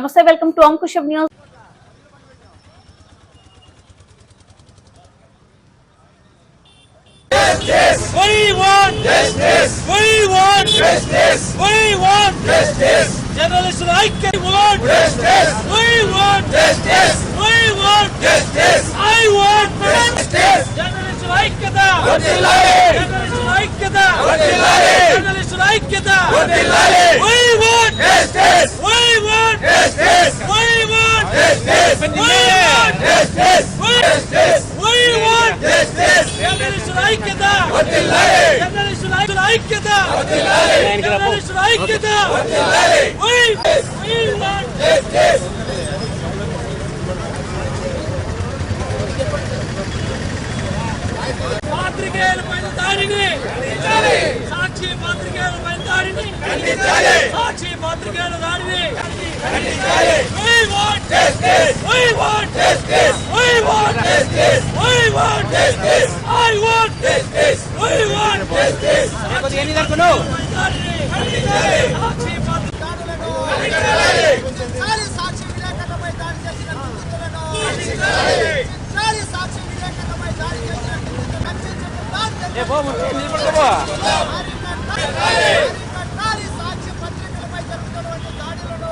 నమస్తే welcome to Ankusham news We want justice. We want justice. We want justice. Journalists like we want justice. We want justice. We want justice. I want justice. Journalists like that. Journalists like that. Journalists like that. We want justice. We want justice. We want justice. We want justice. We want justice. Journalists like that. Journalists like ఐక్యత జర్నలిస్టుల ఐక్యత We we want పాత్రికేయులపై దాడిని సాక్షి పాత్రికేయులపై దాడిని సాక్షి పాత్రికేయుల దాడిని We want justice. We want justice. We want justice. We want justice. I want justice. We want justice. దాడిని సాక్షి పాత్రికేయులను రక్షించాలి సాక్షి విలేకరులపై దాడి చేసిన దుందులను రక్షించాలి సాక్షి విలేకరులపై దాడి చేసిన దుందులను రక్షించకుండా అరికట్టాలి సాక్షి పత్రికలపై జరుగుతున్నటువంటి దాడులను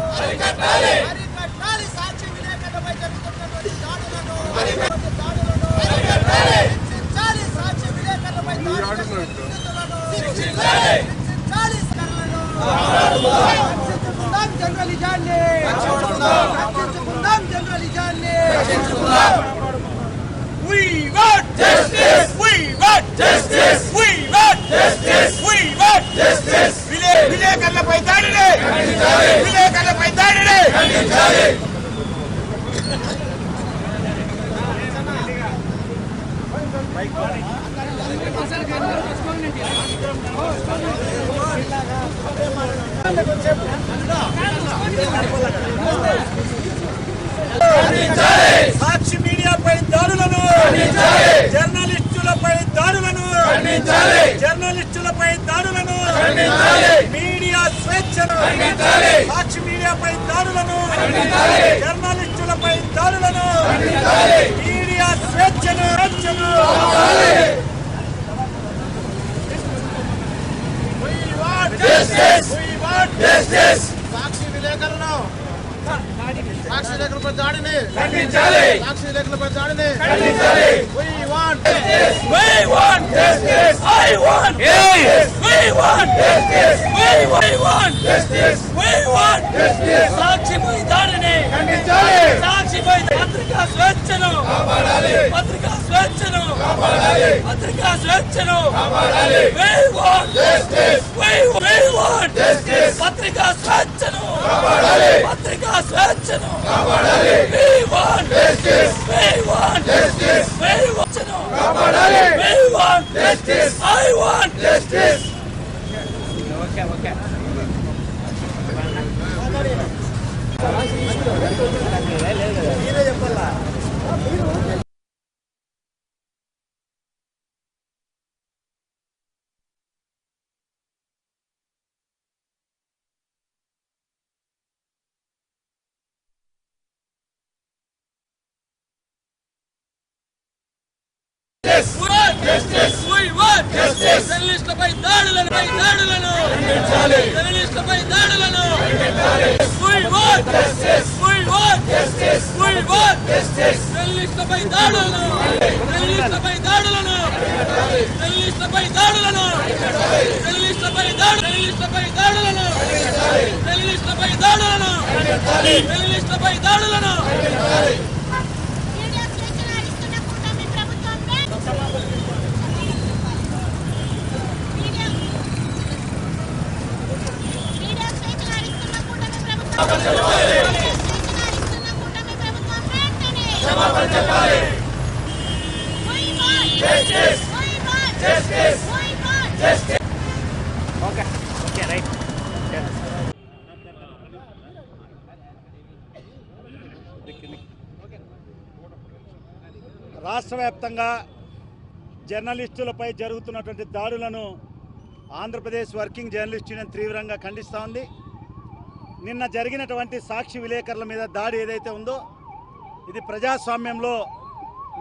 అరికట్టాలి సాక్షి విలేకరులపై జరుగుతున్నటువంటి దాడులను దాడులను రక్షించాలి సాక్షి విలేకరులపై దాడి చేసిన దుందులను రక్షించాలి సకరులను రక్షించుకుందాం జర్నలిజాన్ని రక్షించుకుందాం జర్నలిజాన్ని We want justice. We want justice. విలేకరులపై దాడిని! విలేకరులపై దాడిని! సాక్షి మీడియాపై దాడులను జర్నలిస్టులపై దాడులను జర్నలిస్టులపై దాడులను. మీడియా స్వేచ్ఛను. సాక్షి మీడియాపై దాడులను. జర్నలిస్టులపై దాడులను. మీడియా స్వేచ్ఛను. want justice. We want justice. సాక్షి విలేకరులు సాక్షి విలేకరులపై దాడిని ఖండించాలి సాక్షి విలేకరులపై దాడిని ఖండించాలి We want We want justice. I want justice. We want justice. We want justice. We want justice. సాక్షిపై దాడిని ఖండించాలి సాక్షిపై పత్రికా స్వేచ్ఛను కాపాడాలి పత్రికా స్వేచ్ఛను కాపాడాలి పత్రికా స్వేచ్ఛను కాపాడాలి We want justice. We want justice. పత్రికా స్వేచ్ఛను పత్రికా స్వేచ్ఛను కాపాడాలి. We జర్నలిస్టులపై దాడులను పై దాడులను జర్నలిస్టులపై దాడులను. జర్నలిస్టులపై దాడులను జర్నలిస్టులపై దాడులను జర్నలిస్టులపై దాడులను జర్నలిస్టులపై దాడు జర్నలిస్టులపై దాడులను జర్నలిస్టులపై దాడులను జర్నలిస్టులపై దాడులను మీడియా స్వేచ్ఛను అరిస్తున్న కూటమి ప్రభుత్వంపై మీడియా మీడియా స్వేచ్ఛను అరిస్తున్న కూటమి ప్రభుత్వం మీడియా స్వేచ్ఛను అరిస్తున్న కూటమి ప్రభుత్వం వెంటనే క్షమాపణ చెప్పాలి We want justice. We want justice. రాష్ట్ర వ్యాప్తంగా జర్నలిస్టులపై జరుగుతున్నటువంటి దాడులను ఆంధ్రప్రదేశ్ వర్కింగ్ జర్నలిస్ట్ యూనియన్ తీవ్రంగా ఖండిస్తూ ఉంది. నిన్న జరిగినటువంటి సాక్షి విలేకరుల మీద దాడి ఏదైతే ఉందో ఇది ప్రజాస్వామ్యంలో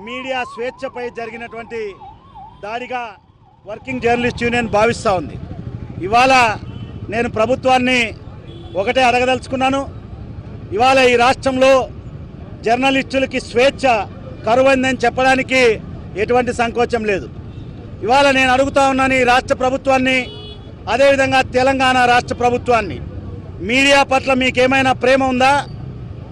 మీడియా స్వేచ్ఛపై జరిగినటువంటి దాడిగా వర్కింగ్ జర్నలిస్ట్ యూనియన్ భావిస్తూ ఉంది. ఇవాళ నేను ప్రభుత్వాన్ని ఒకటే అడగదలుచుకున్నాను. ఇవాళ ఈ రాష్ట్రంలో జర్నలిస్టులకి స్వేచ్ఛ కరువైందని చెప్పడానికి ఎటువంటి సంకోచం లేదు. ఇవాళ నేను అడుగుతా ఉన్నాను ఈ రాష్ట్ర ప్రభుత్వాన్ని అదేవిధంగా తెలంగాణ రాష్ట్ర ప్రభుత్వాన్ని. మీడియా పట్ల మీకేమైనా ప్రేమ ఉందా?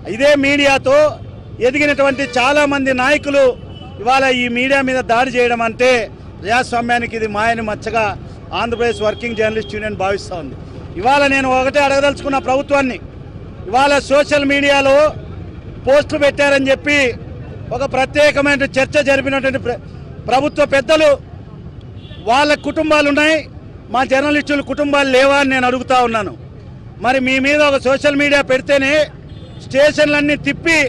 ఇదే మీడియాతో ఎదిగినటువంటి చాలామంది నాయకులు ఇవాళ ఈ మీడియా మీద దాడి చేయడం అంటే ప్రజాస్వామ్యానికి ఇది మాయని మచ్చగా ఆంధ్రప్రదేశ్ వర్కింగ్ జర్నలిస్ట్ యూనియన్ భావిస్తూ ఉంది. ఇవాళ నేను ఒకటే అడగదలుచుకున్న ప్రభుత్వాన్ని. ఇవాళ సోషల్ మీడియాలో పోస్టులు పెట్టారని చెప్పి ఒక ప్రత్యేకమైన చర్చ జరిపినటువంటి ప్ర- ప్రభుత్వ పెద్దలు వాళ్ళ కుటుంబాలు ఉన్నాయి మా జర్నలిస్టుల కుటుంబాలు లేవా అని నేను అడుగుతా ఉన్నాను. మరి మీ మీద ఒక సోషల్ మీడియా పెడితేనే స్టేషన్లన్నీ తిప్పి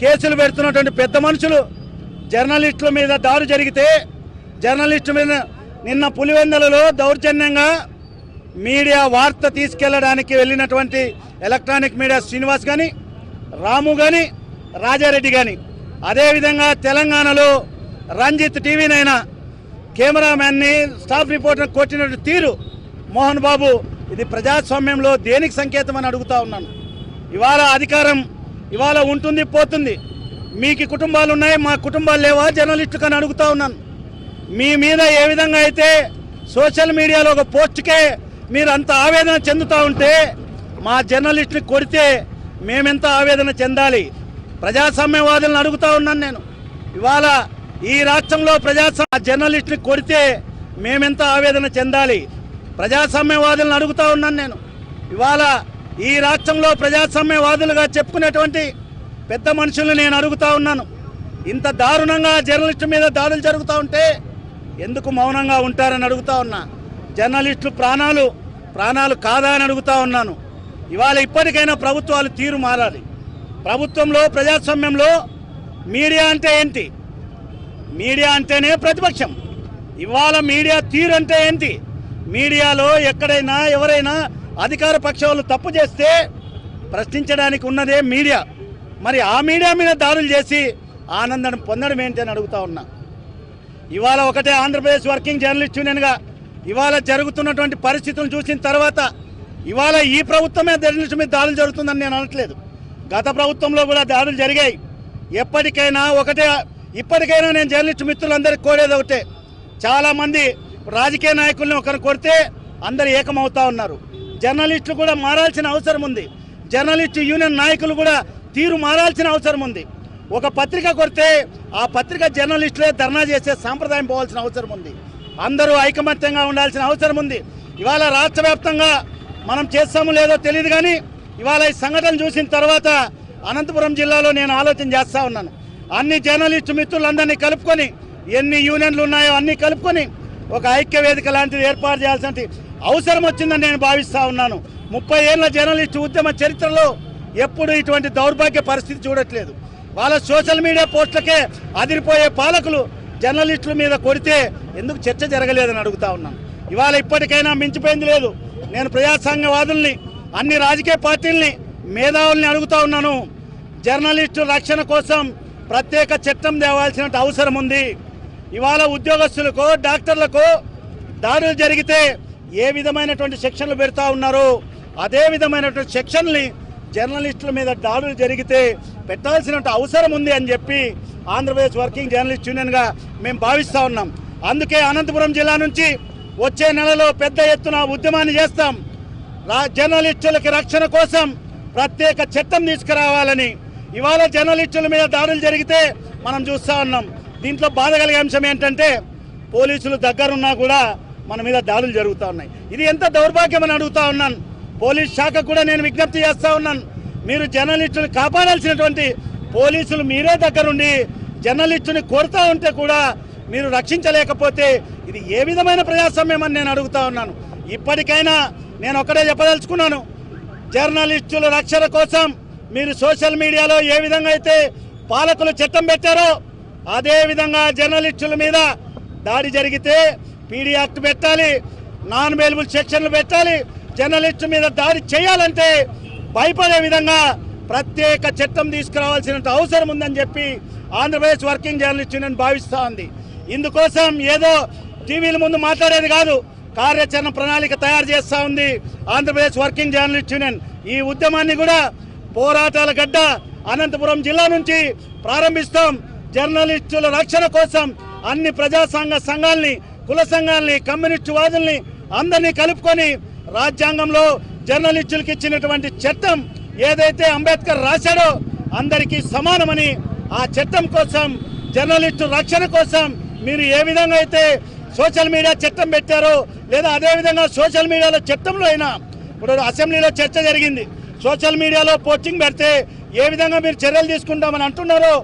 కేసులు పెడుతున్నటువంటి పెద్ద మనుషులు జర్నలిస్టుల మీద దారు జరిగితే జర్నలిస్టు మీద నిన్న పులివెందలలో దౌర్జన్యంగా మీడియా వార్త తీసుకెళ్ళడానికి వెళ్ళినటువంటి ఎలక్ట్రానిక్ మీడియా శ్రీనివాస్ కానీ రాము కానీ రాజారెడ్డి కానీ అదేవిధంగా తెలంగాణలో రంజిత్ టీవీనైనా కెమెరామ్యాన్ని స్టాఫ్ రిపోర్టర్ కొట్టినట్టు తీరు మోహన్ బాబు ఇది ప్రజాస్వామ్యంలో దేనికి సంకేతం అని అడుగుతా ఉన్నాను. ఇవాళ అధికారం ఇవాళ ఉంటుంది పోతుంది. మీకు కుటుంబాలు ఉన్నాయి మా కుటుంబాలు లేవా? జర్నలిస్టులు అని అడుగుతా ఉన్నాను. మీ మీద ఏ విధంగా అయితే సోషల్ మీడియాలో ఒక పోస్ట్కే మీరు అంత ఆవేదన చెందుతూ ఉంటే మా జర్నలిస్టుని కొడితే మేమెంత ఆవేదన చెందాలి? ప్రజాస్వామ్యవాదులను అడుగుతా ఉన్నాను నేను. ఇవాళ ఈ రాష్ట్రంలో ప్రజాస్వామ్య జర్నలిస్టుని కొడితే మేమెంత ఆవేదన చెందాలి? ప్రజాస్వామ్యవాదులను అడుగుతా ఉన్నాను నేను. ఇవాళ ఈ రాష్ట్రంలో ప్రజాస్వామ్యవాదులుగా చెప్పుకునేటువంటి పెద్ద మనుషుల్ని నేను అడుగుతా ఉన్నాను. ఇంత దారుణంగా జర్నలిస్టు మీద దాడులు జరుగుతూ ఉంటే ఎందుకు మౌనంగా ఉంటారని అడుగుతా ఉన్నా. జర్నలిస్టులు ప్రాణాలు ప్రాణాలు కాదా అని అడుగుతా ఉన్నాను. ఇవాళ ఇప్పటికైనా ప్రభుత్వాలు తీరు మారాలి. ప్రభుత్వంలో ప్రజాస్వామ్యంలో మీడియా అంటే ఏంటి? మీడియా అంటేనే ప్రతిపక్షం. ఇవాళ మీడియా తీరు అంటే ఏంటి? మీడియాలో ఎక్కడైనా ఎవరైనా అధికార పక్షాలు వాళ్ళు తప్పు చేస్తే ప్రశ్నించడానికి ఉన్నదే మీడియా. మరి ఆ మీడియా మీద దాడులు చేసి ఆనందం పొందడం ఏంటి అని అడుగుతా ఉన్నా. ఇవాళ ఒకటే ఆంధ్రప్రదేశ్ వర్కింగ్ జర్నలిస్ట్ యూనియన్గా ఇవాళ జరుగుతున్నటువంటి పరిస్థితులను చూసిన తర్వాత ఇవాళ ఈ ప్రభుత్వమే జర్నలిస్ట్ మీద దాడులు జరుగుతుందని నేను అనట్లేదు. గత ప్రభుత్వంలో కూడా దాడులు జరిగాయి. ఎప్పటికైనా ఒకటే ఇప్పటికైనా నేను జర్నలిస్ట్ మిత్రులందరికీ కోరేది ఒకటే. చాలామంది రాజకీయ నాయకుల్ని ఒకరు కొడితే అందరు ఏకమవుతా ఉన్నారు. జర్నలిస్టులు కూడా మారాల్సిన అవసరం ఉంది. జర్నలిస్టు యూనియన్ నాయకులు కూడా తీరు మారాల్సిన అవసరం ఉంది. ఒక పత్రిక కొడితే ఆ పత్రిక జర్నలిస్టులే ధర్నా చేసే సాంప్రదాయం పోవాల్సిన అవసరం ఉంది. అందరూ ఐకమత్యంగా ఉండాల్సిన అవసరం ఉంది. ఇవాళ రాష్ట్ర వ్యాప్తంగా మనం చేస్తాము లేదో తెలియదు కానీ ఇవాళ ఈ సంఘటన చూసిన తర్వాత అనంతపురం జిల్లాలో నేను ఆలోచన చేస్తూ ఉన్నాను. అన్ని జర్నలిస్టు మిత్రులందరినీ కలుపుకొని ఎన్ని యూనియన్లు ఉన్నాయో అన్నీ కలుపుకొని ఒక ఐక్య వేదిక లాంటిది ఏర్పాటు చేయాల్సిన అవసరం వచ్చిందని నేను భావిస్తూ ఉన్నాను. ముప్పై ఏళ్ళ జర్నలిస్టు ఉద్యమ చరిత్రలో ఎప్పుడు ఇటువంటి దౌర్భాగ్య పరిస్థితి చూడట్లేదు. వాళ్ళ సోషల్ మీడియా పోస్టులకే అదిరిపోయే పాలకులు జర్నలిస్టుల మీద కొడితే ఎందుకు చర్చ జరగలేదని అడుగుతా ఉన్నాను. ఇవాళ ఇప్పటికైనా మించిపోయింది లేదు. నేను ప్రజాసంఘవాదుల్ని అన్ని రాజకీయ పార్టీల్ని మేధావుల్ని అడుగుతా ఉన్నాను. జర్నలిస్టు రక్షణ కోసం ప్రత్యేక చట్టం తేవాల్సిన అవసరం ఉంది. ఇవాళ ఉద్యోగస్తులకు డాక్టర్లకు దాడులు జరిగితే ఏ విధమైనటువంటి శిక్షణలు పెడతా ఉన్నారో అదే విధమైనటువంటి శిక్షణల్ని జర్నలిస్టుల మీద దాడులు జరిగితే పెట్టాల్సిన అవసరం ఉంది అని చెప్పి ఆంధ్రప్రదేశ్ వర్కింగ్ జర్నలిస్ట్ యూనియన్గా మేము భావిస్తూ ఉన్నాం. అందుకే అనంతపురం జిల్లా నుంచి వచ్చే నెలలో పెద్ద ఎత్తున ఉద్యమాన్ని చేస్తాం. జర్నలిస్టులకి రక్షణ కోసం ప్రత్యేక చట్టం తీసుకురావాలని. ఇవాళ జర్నలిస్టుల మీద దాడులు జరిగితే మనం చూస్తూ ఉన్నాం. దీంట్లో బాధ కలిగే అంశం ఏంటంటే పోలీసులు దగ్గరున్నా కూడా మన మీద దాడులు జరుగుతూ ఉన్నాయి. ఇది ఎంత దౌర్భాగ్యం అని అడుగుతా ఉన్నాను. పోలీస్ శాఖ కూడా నేను విజ్ఞప్తి చేస్తూ ఉన్నాను. మీరు జర్నలిస్టులు కాపాడాల్సినటువంటి పోలీసులు మీరే దగ్గరుండి జర్నలిస్టుని కోరుతూ ఉంటే కూడా మీరు రక్షించలేకపోతే ఇది ఏ విధమైన ప్రజాస్వామ్యం అని నేను అడుగుతా ఉన్నాను. ఇప్పటికైనా నేను ఒకటే చెప్పదలుచుకున్నాను. జర్నలిస్టుల రక్షణ కోసం మీరు సోషల్ మీడియాలో ఏ విధంగా అయితే పాలకులు చట్టం పెట్టారో అదేవిధంగా జర్నలిస్టుల మీద దాడి జరిగితే పీడీ యాక్ట్ పెట్టాలి నాన్ అవైలబుల్ సెక్షన్లు పెట్టాలి జర్నలిస్టు మీద దాడి చేయాలంటే భయపడే విధంగా ప్రత్యేక చట్టం తీసుకురావాల్సిన అవసరం ఉందని చెప్పి ఆంధ్రప్రదేశ్ వర్కింగ్ జర్నలిస్ట్ యూనియన్ భావిస్తూ ఉంది. ఇందుకోసం ఏదో టీవీల ముందు మాట్లాడేది కాదు కార్యాచరణ ప్రణాళిక తయారు చేస్తూ ఉంది ఆంధ్రప్రదేశ్ వర్కింగ్ జర్నలిస్ట్ యూనియన్. ఈ ఉద్యమాన్ని కూడా పోరాటాల గడ్డ అనంతపురం జిల్లా నుంచి ప్రారంభిస్తాం. జర్నలిస్టుల రక్షణ కోసం అన్ని ప్రజాసంఘ సంఘాలని కుల సంఘాలని కమ్యూనిస్టు వాదుల్ని అందరినీ కలుపుకొని రాజ్యాంగంలో జర్నలిస్టులకు ఇచ్చినటువంటి చట్టం ఏదైతే అంబేద్కర్ రాశాడో అందరికీ సమానమని ఆ చట్టం కోసం జర్నలిస్టు రక్షణ కోసం మీరు ఏ విధంగా అయితే సోషల్ మీడియా చట్టం పెట్టారో లేదా అదేవిధంగా సోషల్ మీడియాలో చట్టంలో అయినా ఇప్పుడు అసెంబ్లీలో చర్చ జరిగింది. సోషల్ మీడియాలో పోస్టింగ్ పెడితే ఏ విధంగా మీరు చర్యలు తీసుకుంటామని అంటున్నారో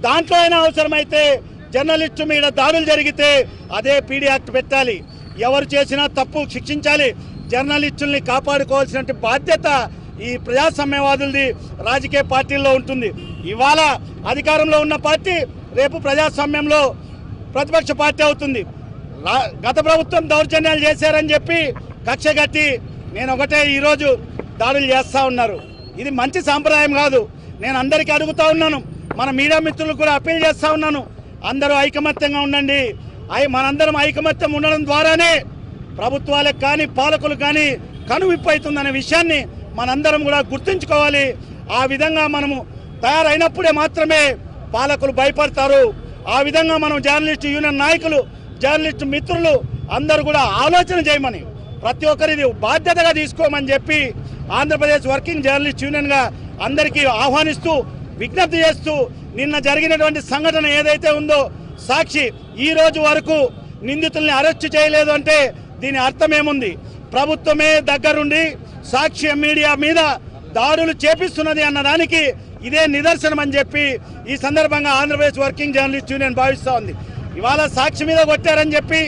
దాంట్లో అయినా అవసరమైతే జర్నలిస్టు మీద దాడులు జరిగితే అదే పీడీ యాక్ట్ పెట్టాలి. ఎవరు చేసినా తప్పు శిక్షించాలి. జర్నలిస్టుల్ని కాపాడుకోవాల్సిన బాధ్యత ఈ ప్రజాస్వామ్యవాదులది రాజకీయ పార్టీల్లో ఉంటుంది. ఇవాళ అధికారంలో ఉన్న పార్టీ రేపు ప్రజాస్వామ్యంలో ప్రతిపక్ష పార్టీ అవుతుంది. రా- గత ప్రభుత్వం దౌర్జన్యాలు చేశారని చెప్పి కక్ష కట్టి నేను ఒకటే ఈరోజు దాడులు చేస్తూ ఉన్నారు. ఇది మంచి సాంప్రదాయం కాదు. నేను అందరికీ అడుగుతా ఉన్నాను. మన మీడియా మిత్రులకు కూడా అప్పీల్ చేస్తూ ఉన్నాను. అందరూ ఐకమత్యంగా ఉండండి. అవి మనందరం ఐకమత్యం ఉండడం ద్వారానే ప్రభుత్వాలకు కానీ పాలకులు కానీ కనువిప్పు అవుతుందనే విషయాన్ని మనందరం కూడా గుర్తుంచుకోవాలి. ఆ విధంగా మనము తయారైనప్పుడే మాత్రమే పాలకులు భయపడతారు. ఆ విధంగా మనం జర్నలిస్ట్ యూనియన్ నాయకులు జర్నలిస్ట్ మిత్రులు అందరూ కూడా ఆలోచన చేయమని ప్రతి ఒక్కరిది బాధ్యతగా తీసుకోమని చెప్పి ఆంధ్రప్రదేశ్ వర్కింగ్ జర్నలిస్ట్ యూనియన్గా అందరికీ ఆహ్వానిస్తూ విజ్ఞప్తి చేస్తూ నిన్న జరిగినటువంటి సంఘటన ఏదైతే ఉందో సాక్షి ఈ రోజు వరకు నిందితుల్ని అరెస్ట్ చేయలేదు అంటే దీని అర్థం ఏముంది ప్రభుత్వమే దగ్గరుండి సాక్షి మీడియా మీద దాడులు చేపిస్తున్నది అన్నదానికి ఇదే నిదర్శనం అని చెప్పి ఈ సందర్భంగా ఆంధ్రప్రదేశ్ వర్కింగ్ జర్నలిస్ట్ యూనియన్ భావిస్తూ ఉంది. ఇవాళ సాక్షి మీద కొట్టారని చెప్పి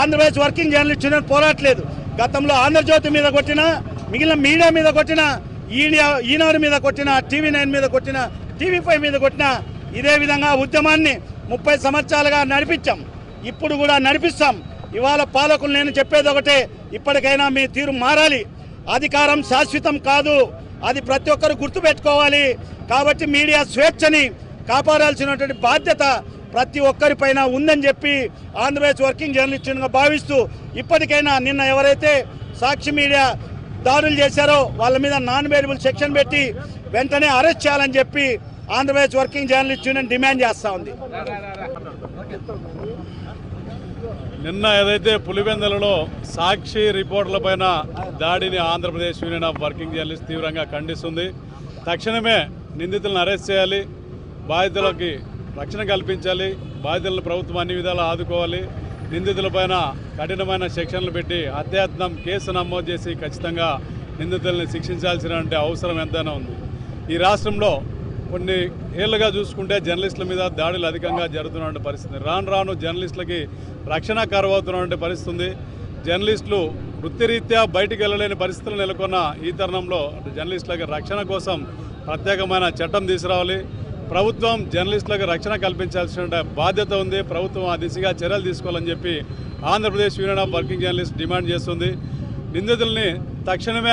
ఆంధ్రప్రదేశ్ వర్కింగ్ జర్నలిస్ట్ యూనియన్ పోరాట్లేదు. గతంలో ఆంధ్రజ్యోతి మీద కొట్టిన మిగిలిన మీడియా మీద కొట్టిన ఈడియా ఈనాడు మీద కొట్టిన టీవీ నైన్ మీద కొట్టిన టీవీ ఫైవ్ మీద కొట్టిన ఇదే విధంగా ఉద్యమాన్ని ముప్పై సంవత్సరాలుగా నడిపించాం. ఇప్పుడు కూడా నడిపిస్తాం. ఇవాళ పాలకులు నేను చెప్పేది ఒకటే ఇప్పటికైనా మీ తీరు మారాలి. అధికారం శాశ్వతం కాదు. అది ప్రతి ఒక్కరు గుర్తుపెట్టుకోవాలి. కాబట్టి మీడియా స్వేచ్ఛని కాపాడాల్సినటువంటి బాధ్యత ప్రతి ఒక్కరిపైన ఉందని చెప్పి ఆంధ్రప్రదేశ్ వర్కింగ్ జర్నలిస్టుగా భావిస్తూ ఇప్పటికైనా నిన్న ఎవరైతే సాక్షి మీడియా దాడులు చేశారో వాళ్ళ మీద నాన్ వేరియబుల్ సెక్షన్ పెట్టి వెంటనే అరెస్ట్ చేయాలని చెప్పి Andhra Pradesh working journalist union demand చేస్తూ ఉంది. నిన్న ఏదైతే పులివెందులలో సాక్షి రిపోర్టుల పైన దాడిని Andhra Pradesh union of working journalist తీవ్రంగా ఖండిస్తుంది. తక్షణమే నిందితులను అరెస్ట్ చేయాలి బాధితులకి రక్షణ కల్పించాలి బాధితులను ప్రభుత్వం అన్ని విధాలు ఆదుకోవాలి నిందితులపైన కఠినమైన శిక్షణలు పెట్టి అత్యాత్నం కేసు నమోదు చేసి ఖచ్చితంగా నిందితుల్ని శిక్షించాల్సిన అవసరం ఎంతైనా ఉంది. ఈ రాష్ట్రంలో కొన్ని ఏళ్ళుగా చూసుకుంటే జర్నలిస్టుల మీద దాడులు అధికంగా జరుగుతున్న పరిస్థితి. రాను రాను జర్నలిస్టులకి రక్షణ కరువవుతున్న పరిస్థితి ఉంది జర్నలిస్టులు వృత్తిరీత్యా బయటికి వెళ్ళలేని పరిస్థితులు నెలకొన్న ఈ తరుణంలో జర్నలిస్టులకి రక్షణ కోసం ప్రత్యేకమైన చట్టం తీసుకురావాలి. ప్రభుత్వం జర్నలిస్టులకు రక్షణ కల్పించాల్సిన బాధ్యత ఉంది. ప్రభుత్వం ఆ దిశగా చర్యలు తీసుకోవాలని చెప్పి Andhra Pradesh union of working journalist demand చేస్తుంది. నిందితుల్ని తక్షణమే